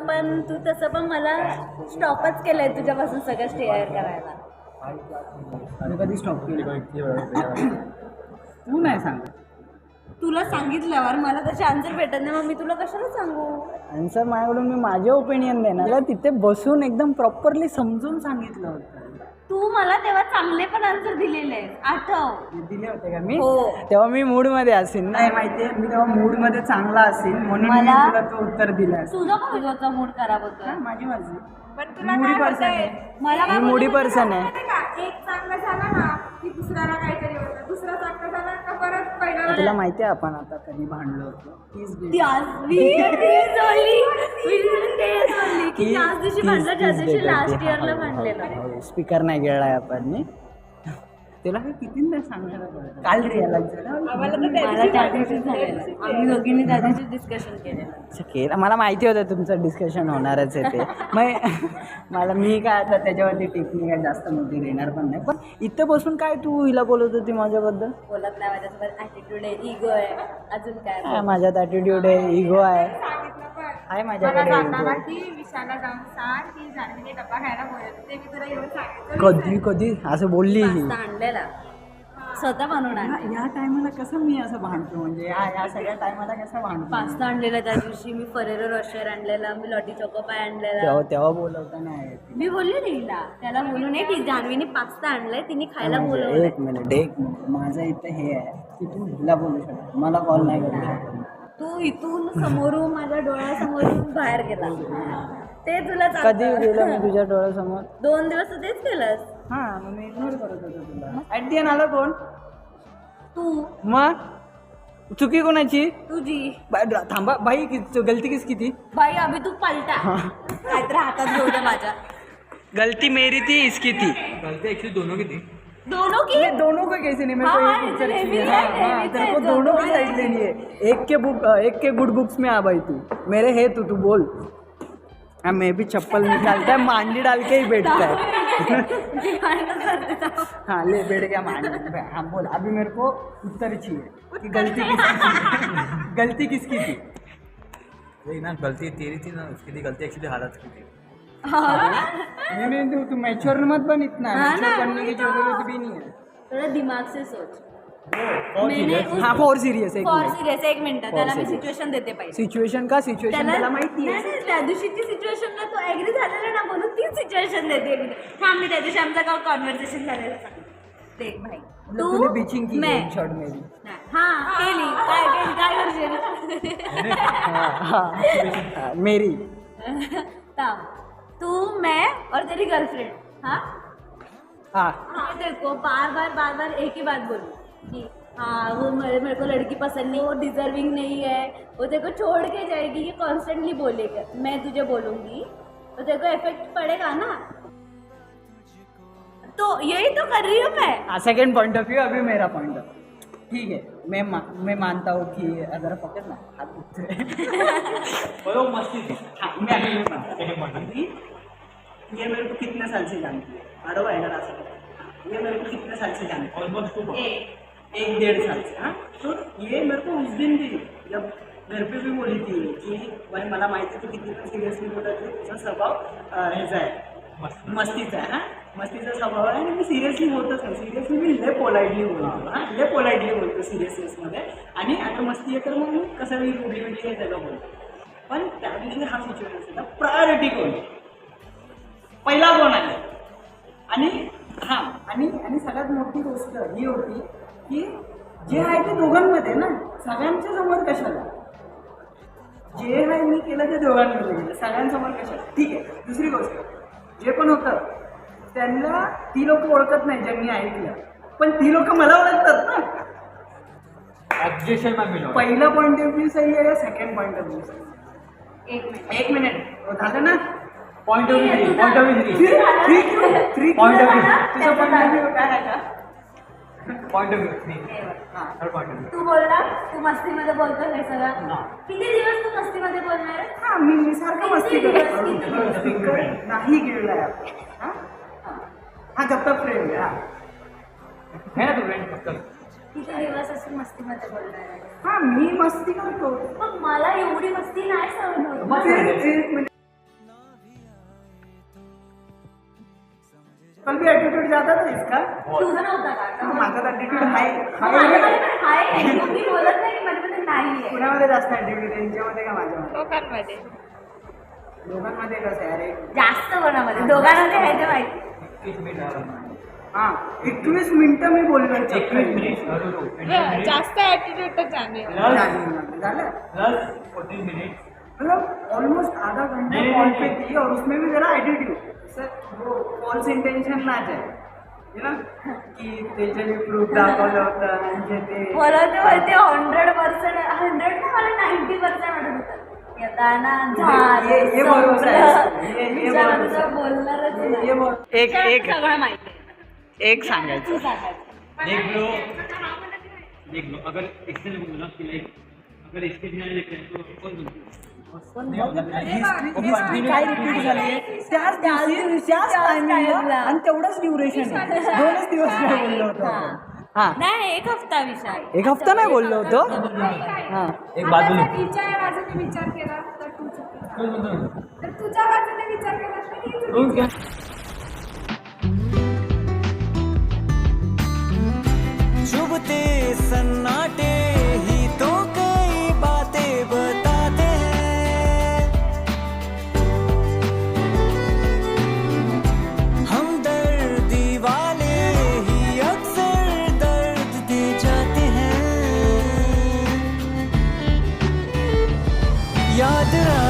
तसं पण तू तसं पण मला स्टॉपच केलंय तुझ्यापासून सगळं शेअर करायला. आणि कधी स्टॉप केली? तू नाही सांग तुला सांगितल्यावर मला त्याचे आन्सर भेटत नाही. मग मी तुला कशाला सांगू? आन्सर माझ्याकडून मी माझे ओपिनियन देणार. तिथे बसून एकदम प्रॉपरली समजून सांगितलं होतं. तू मला तेव्हा चांगले पण आन्सर दिलेले आहेत. आठव दिले होते का मी हो. तेव्हा मी मूडमध्ये असेल नाही माहितीये मी तेव्हा मूडमध्ये चांगला असेल म्हणून मी मला- तुला तो उत्तर दिलं असेल तुझा पण तुझा मूड खराब होता माझी मर्जी पण तुला Moody काय person होतंय? आहे. मला काय मी moody person आहे. माहितीये का? एक चांगला झाला ना की दुसऱ्याला काहीतरी होतं दुसरा चांगला झाला तुला माहितीये आपण आता कधी भांडलो होतो तीच date. त्याच मी तेच बोलली. मी तेच बोलली की ती- त्याच दिवशी तीच- भांडलं ज्या तीच दिवशी date लास्ट. इयरला हा, हो, भांडलेलं हो, हो. स्पीकर नाही गिळलाय आपण मी तुला हे कितींदा पडतं काल रिअलाइज झालं. मला त्या दिवशी झालेलं. आम्ही दोघींनी त्या दिवशी डिस्कशन केलेलं. अच्छा, केलं. मला माहिती होतं तुमचं डिस्कशन होणारच आहे ते. मग मला मी काय आता त्याच्यावरती टिप्पणी काय जास्त मोठी देणार पण नाही. पण इथं बसून काय तू हिला बोलत होती माझ्याबद्दल? बोलत नाही माझ्यासोबत. ॲटिट्यूड आहे. इगो आहे. अजून काय काय माझ्यात ॲटिट्यूड आहे. इगो आहे. आहे माझ्याकडे. ego. की विशाला जाऊन सांग की जान्हवीने डब्बा खायला बोलत ते मी तुला येऊन सांगितलं कधी कधी? असं बोलली ही. पास्ता आणलेला. स्वतः बनवून आणलेला. या टायमाला कसं मी असं भांडतो? म्हणजे या या सगळ्या टायमाला कसं भांडतो? पास्ता आणलेला त्या दिवशी मी फरेरो रॉशर आणलेला मी लॉटी चोकोपाय आणलेला. तेव्हा तेव्हा बोलवता नाही मी बोलले ना हिला. त्याला बोलू नये की जान्हवीने पास्ता आणलाय तिने खायला म्हणजे बोलवलंय. एक मिनिट एक मिनिट. माझं इथं हे आहे की तू हिला बोलू शकतो मला कॉल नाही करू शकत. तू इथून समोरून माझ्या डोळ्यासमोरून बाहेर गेला. ते तुला कधी चालतं. गेलो मी तुझ्या डोळ्यासमोर? दोन दिवस तू तेच केलंस. हा मग मी इग्नोर करत होतो तुला. ऍट दी आलं कोण? तू. मग? चुकी कोणाची? तुझी. बा- थांबा बाई कि- गलती किस की थी बाई अभि तू पलटा. काहीतरी हातात घेऊ दे माझ्या. गलती मेरी थी इसकी थी दोनों की ये दोनों की? दोनों को कैसे नहीं? मेरे हाँ, को हाँ, एक पिक्चर ये चाहिए भी हाँ है, हाँ तेरे को दोनों की साइड लेनी है। एक के बुक एक के गुड बुक्स में आ भाई तू। मेरे है तू तू बोल। हाँ मैं भी चप्पल निकालता है मांडी डाल के ही बैठता है. हाँ ले बैठ गया मांडी। हाँ बोल। अभी मेरे को उत्तर चाहिए कि गलती किसकी गलती किसकी थी? वही ना गलती तेरी थी ना उसकी थी गलती एक्चुअली हालत की थी। नहीं नहीं तू तू मैच्योर मत बन इतना हाँ मैच्योर ना, बनने की वही तो। जरूरत भी नहीं है थोड़ा दिमाग से सोच. मैंने उस हाँ फॉर सिरियस एक फॉर मिनिट सिरियस एक मिनिट त्याला मी. सिच्युएशन देते पाहिजे सिच्युएशन का? सिच्युएशन त्याला माहिती नाही, त्या दिवशीची सिच्युएशनला तो ऍग्री झालेला ना म्हणून तीच सिच्युएशन देते मी. थांब मी त्या दिवशी आमचा काय कॉन्व्हर्सेशन झालेलं देख भाई मतलब तूने बिचिंग की मैं शॉर्ट में भी नाही. हा केली. काय केली काय करशील? हाँ, हाँ, हाँ, मेरी. थांब. तू मैं और तेरी गर्लफ्रेंड हाँ? हाँ। हाँ तेरे को बार बार बार बार एक ही बात बोलूँ कि हाँ वो मेरे मेरे को लड़की पसंद नहीं वो डिजर्विंग नहीं है वो तेरे को छोड़ के जाएगी ये कॉन्स्टेंटली बोलेगा। मैं तुझे बोलूँगी तो तेरे को इफ़ेक्ट पड़ेगा ना? तो यही तो कर रही हूँ मैं। सेकंड पॉइंट ऑफ़ व्यू अभी मेरा पॉइंट ऑफ़ ठीक है। मैं मा, मैं मानता हूँ कि अगर पकड़ ना हाथ दुखते। वो मस्ती थी। हाँ मैं अभी ये मानता। हूँ ये मेरे को कितने साल से जानती है? बराबर है ना रास्ता ये मेरे को कितने साल से जानती है? ऑलमोस्ट एक डेढ़ साल से। हाँ तो ये मेरे को उस दिन भी जब घर पे भी बोली थी की भाई मला माहिती तू किती पण सिरियसली बोलत तुझा स्वभाव ह्याचा आहे. मस्तीचा आहे ना मस्तीचा स्वभाव आहे आणि मी सिरियसली बोलतोच नाही सिरियसली मी लय पोलाइटली बोलतो हां? लय पोलाइटली बोलतो सिरियसनेसमध्ये आणि आता मस्ती आहे तर मग मी कसं मी रुडली बिडली आहे त्याला बोलतो. पण त्या दिवशी हा सिच्युएशन होता प्रायोरिटी कोण? पहिला कोण आहे आणि हां आणि आणि सगळ्यात मोठी गोष्ट ही होती की जे आहे ते दोघांमध्ये ना सगळ्यांच्या समोर कशाला? जे आहे मी केलं ते दोघांमध्ये. केलं सगळ्यांसमोर कशाला? ठीक आहे. दुसरी गोष्ट. जे पण होतं त्यांना ती लोक ओळखत नाही ज्यांनी ऐकलं. पण ती लोक मला ओळखतात ना. ऑब्जेक्शन में मिलो पहिला पॉईंट ऑफ व्ह्यू सही आहे सेकंड पॉईंट ऑफ व्ह्यू सही एक मिनिट. एक मिनिट. झालं ना? Point of view point of view three three three Point of view. तुझा पॉईंट ऑफ व्ह्यू काय आहे का पॉइंट ऑफ व्यू थ्री हां थर्ड पॉइंट ऑफ व्यू तू बोलला तू मस्तीमध्ये बोलतो हे सगळं. किती दिवस तू मस्तीमध्ये बोलणार? हा मी मी सारखं मस्ती करतो नाही गिळलाय हा? जब तक फ्रेंड आहे हा. है ना तू फ्रेंड फक्त. किती दिवस अशी मस्तीमध्ये बोलणार हा मी मस्ती करतो. पण मला एवढी मस्ती नाही सहन एटीट्यूड ज़्यादा था इसका तुझं नव्हता का? माझा एटीट्यूड हाय. हाय. आहे. मी बोलत नाही की माझ्यामध्ये नाही आहे पुण्यामध्ये जास्त एटीट्यूड त्यांच्यामध्ये का माझ्यामध्ये? लोकांमध्ये. दोघांमध्ये कसं आहे? अरे. जास्त कोणामध्ये? दोघांमध्ये आहे ते माहिती. एकवीस मिनिट हा. एकवीस मिनिटं मी बोललो एकवीस मिनिट. जास्त ऍटिट्यूड तर जाणे झालं. फोर्टीन मिनिट मतलब ऑलमोस्ट आधा घंटा कॉल पे। थी और उसमें भी मेरा एटीट्यूड सर वो फॉल्स इंटेन्शन ना जाए है ना? की त्याच्याने प्रूफ दाखवलं होतं म्हणजे ते मला ते माहिती हंड्रेड पर्सेंट हंड्रेड ना मला नाईन्टी पर्सेंट वाटत होतं? येताना झालं, बरोबर आहे. ये- ये विचारात बरोबर बोलणारच नाही. एक एक सगळं माहिती आहे. एक सांगायचं. तू सांगायचं. देख लो देख लो अगर इससे बोला कि लाइक अगर इसके बिना लिख रहे हैं तो कौन सुनते हिस्ट्री काय रिपीट झाली आहे त्याच दिवशी त्याच टायमिंगला टाइमला. आणि तेवढंच ड्युरेशन आहे. दोनच दिवस नाही बोललो होतो. आपण. हा. नाही एक हफ्ता विषय एक हफ्ता नाही बोललो होतो? हा. एक तिच्या बाजूने विचार केला तर तू चुकीचा कौन बोलता? तर तुझ्या बाजूने विचार केला तर ही चुकीची. Adra